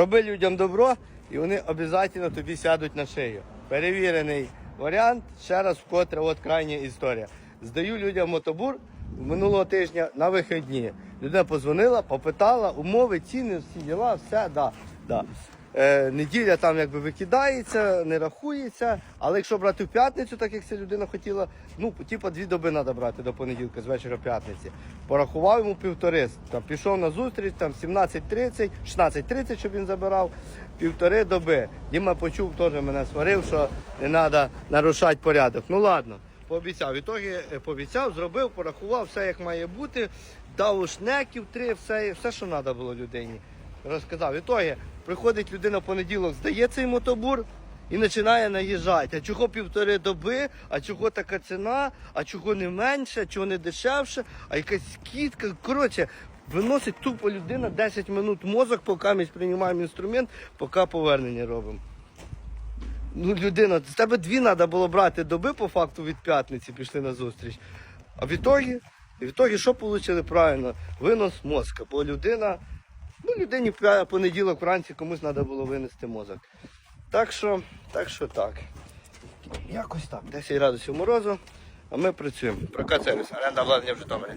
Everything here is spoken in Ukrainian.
Роби людям добро, і вони обов'язково тобі сядуть на шию. Перевірений варіант. Ще раз вкотре, от крайня історія. Здаю людям мотобур минулого тижня на вихідні. Людина позвонила, попитала, умови, ціни, всі діла, все, да, да. Е, неділя там якби викидається, не рахується. Але якщо брати в п'ятницю, так як ця людина хотіла, ну, типа дві доби треба брати до понеділка, з вечора п'ятниці. Порахував йому півтори. Там, пішов на зустріч, там 17.30, 16.30, щоб він забирав, півтори доби. Діма почув, теж мене сварив, що не треба нарушати порядок. Ну ладно, пообіцяв. В ітогі е, пообіцяв, зробив, порахував, все як має бути, дав ушнеків три, все, все що треба було людині розказав. В ітогі приходить людина в понеділок, здає цей мотобур і починає наїжджати. А чого півтори доби, а чого така ціна, а чого не менше, чого не дешевше, а якась скидка. Коротше, виносить тупо людина 10 минут мозок, поки ми приймаємо інструмент, поки повернення робимо. Ну, людина, з тебе дві треба було брати доби по факту від п'ятниці, пішли на зустріч. А в ітогі, в ітогі що отримали правильно? Винос мозка. Бо людина, ну людині понеділок вранці комусь треба було винести мозок. Так що, так що так. Якось так. 10 градусів морозу, а ми працюємо. Прокат сервіс, оренда обладнання в Житомирі.